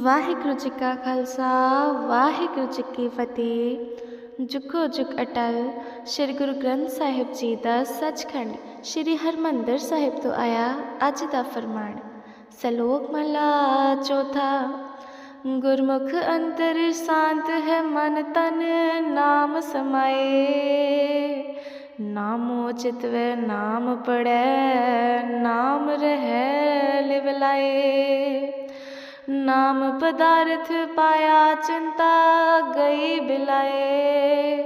ਵਾਹਿਗੁਰੂ ਜੀ ਕਾ ਖਾਲਸਾ, ਵਾਹਿਗੁਰੂ ਜੀ ਕੀ ਫਤਿਹ। ਜੁਗੋ ਜੁਗ ਅਟਲ, ਸ੍ਰੀ ਗੁਰੂ ਗ੍ਰੰਥ ਸਾਹਿਬ ਜੀ ਦਾ ਸੱਚਖੰਡ ਸ੍ਰੀ ਹਰਮੰਦਰ ਸਾਹਿਬ ਤੋਂ ਆਇਆ ਅੱਜ ਦਾ ਫਰਮਾਨ। ਸਲੋਕ ਮਹਲਾ ਚੌਥਾ, ਗੁਰਮੁਖ ਅੰਤਰ ਸ਼ਾਂਤ ਹੈ ਮਨ ਤਨ, ਨਾਮ ਸਮਾਏ। ਨਾਮੋ ਚਿਤਵੈ ਨਾਮ ਪੜੈ ਨਾਮ ਰਹਿ ਲਿਵ ਲਾਏ। ਨਾਮ ਪਦਾਰਥ ਪਾਇਆ ਚਿੰਤਾ ਗਈ ਬਿਲਾਏ।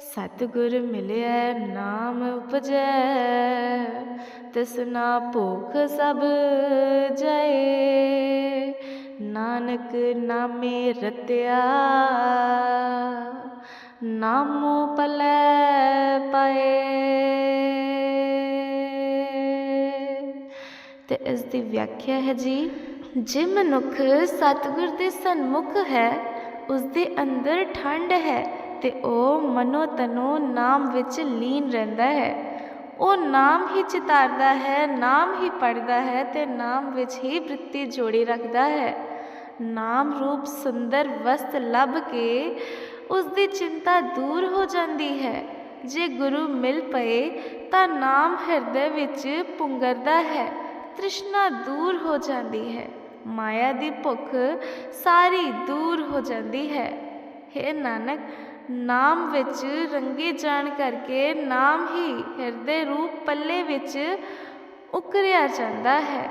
ਸਤਿਗੁਰ ਮਿਲਿਆ ਨਾਮ ਉਪਜੈ ਤਿਸਨਾ ਭੁਖ ਸਭ ਜਾਏ। ਨਾਨਕ ਨਾਮੇ ਰਤਿਆ, ਨਾਮੋ ਪਲੈ ਪਾਏ। ਤੇ ਇਸ ਦੀ ਵਿਆਖਿਆ ਹੈ ਜੀ। ਜੇ ਮਨੁੱਖ ਸਤਿਗੁਰ ਦੇ ਸਨਮੁਖ ਹੈ ਉਸ ਦੇ ਅੰਦਰ ਠੰਡ ਹੈ ਤੇ ਉਹ ਮਨੋ ਤਨੋ ਨਾਮ ਵਿੱਚ ਲੀਨ ਰਹਿੰਦਾ ਹੈ। ਉਹ ਨਾਮ ਹੀ ਚਿਤਾਰਦਾ ਹੈ, ਨਾਮ ਹੀ ਪੜਦਾ ਹੈ ਤੇ ਨਾਮ ਵਿੱਚ ਹੀ ਬ੍ਰਿਤੀ ਜੋੜੀ ਰੱਖਦਾ ਹੈ। ਨਾਮ ਰੂਪ ਸੁੰਦਰ ਵਸਤ ਲੱਭ ਕੇ ਉਸ ਦੀ ਚਿੰਤਾ ਦੂਰ ਹੋ ਜਾਂਦੀ ਹੈ। ਜੇ ਗੁਰੂ ਮਿਲ ਪਏ ਤਾਂ ਨਾਮ ਹਿਰਦੇ ਵਿੱਚ ਪੁੰਗਰਦਾ ਹੈ, ਤ੍ਰਿਸ਼ਨਾ ਦੂਰ ਹੋ ਜਾਂਦੀ ਹੈ। ਮਾਇਆ ਦੀ ਭੁੱਖ ਸਾਰੀ ਦੂਰ ਹੋ ਜਾਂਦੀ ਹੈ। ਹੇ ਨਾਨਕ, ਨਾਮ ਵਿੱਚ ਰੰਗੇ ਜਾਣ ਕਰਕੇ ਨਾਮ ਹੀ ਹਿਰਦੇ ਰੂਪ ਪੱਲੇ ਵਿੱਚ ਉਕਰਿਆ ਜਾਂਦਾ ਹੈ।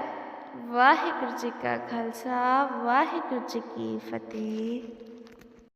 ਵਾਹਿਗੁਰੂ ਜੀ ਕਾ ਖਾਲਸਾ, ਵਾਹਿਗੁਰੂ ਜੀ ਕੀ ਫਤਿਹ।